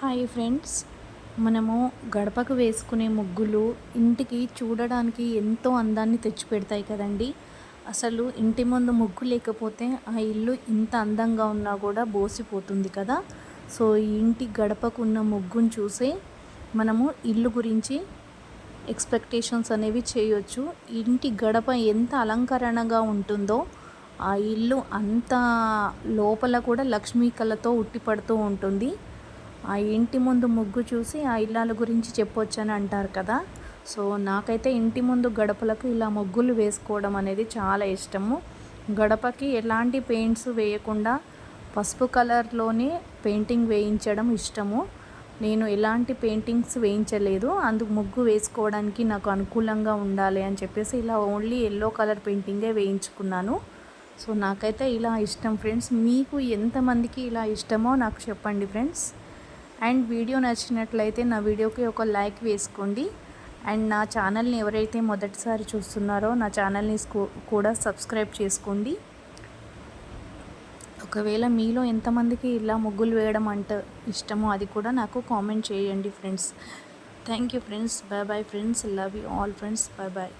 Hi friends. మనము గడపకు వేసుకునే ముగ్గులు ఇంటికి చూడడానికి ఎంతో అందాన్ని తెచ్చిపెడతాయి కదండి. అసలు ఇంటి ముందు ముగ్గు లేకపోతే ఆ ఇల్లు ఇంత అందంగా ఉన్నా కూడా బోసిపోతుంది కదా. సో ఈ ఇంటి గడపకు ఉన్న ముగ్గును చూసే మనము ఇల్లు గురించి ఎక్స్పెక్టేషన్స్ అనేవి చేయొచ్చు. ఇంటి గడప ఎంత అలంకరణగా ఉంటుందో ఆ ఇల్లు అంత లోపల కూడా లక్ష్మీ కళతో ఉట్టిపడుతూ ఉంటుంది. ఆ ఇంటి ముందు ముగ్గు చూసి ఆ ఇల్లాల గురించి చెప్పొచ్చని అంటారు కదా. సో నాకైతే ఇంటి ముందు గడపలకు ఇలా ముగ్గులు వేసుకోవడం అనేది చాలా ఇష్టము. గడపకి ఎలాంటి పెయింట్స్ వేయకుండా పసుపు కలర్లోనే పెయింటింగ్ వేయించడం ఇష్టము. నేను ఎలాంటి పెయింటింగ్స్ వేయించలేదు. అందుకు ముగ్గు వేసుకోవడానికి నాకు అనుకూలంగా ఉండాలి అని చెప్పేసి ఇలా ఓన్లీ ఎల్లో కలర్ పెయింటింగే వేయించుకున్నాను. సో నాకైతే ఇలా ఇష్టం ఫ్రెండ్స్. మీకు ఎంతమందికి ఇలా ఇష్టమో నాకు చెప్పండి ఫ్రెండ్స్. అండ్ వీడియో నచ్చినట్లయితే నా వీడియోకి ఒక లైక్ వేసుకోండి. అండ్ నా ఛానల్ని ఎవరైతే మొదటిసారి చూస్తున్నారో నా ఛానల్ని కూడా సబ్స్క్రైబ్ చేసుకోండి. ఒకవేళ మీలో ఎంతమందికి ఇలా ముగ్గులు వేయడం అంటే ఇష్టమో అది కూడా నాకు కామెంట్ చేయండి friends. Thank you friends. Bye bye friends. Love you all friends. Bye bye.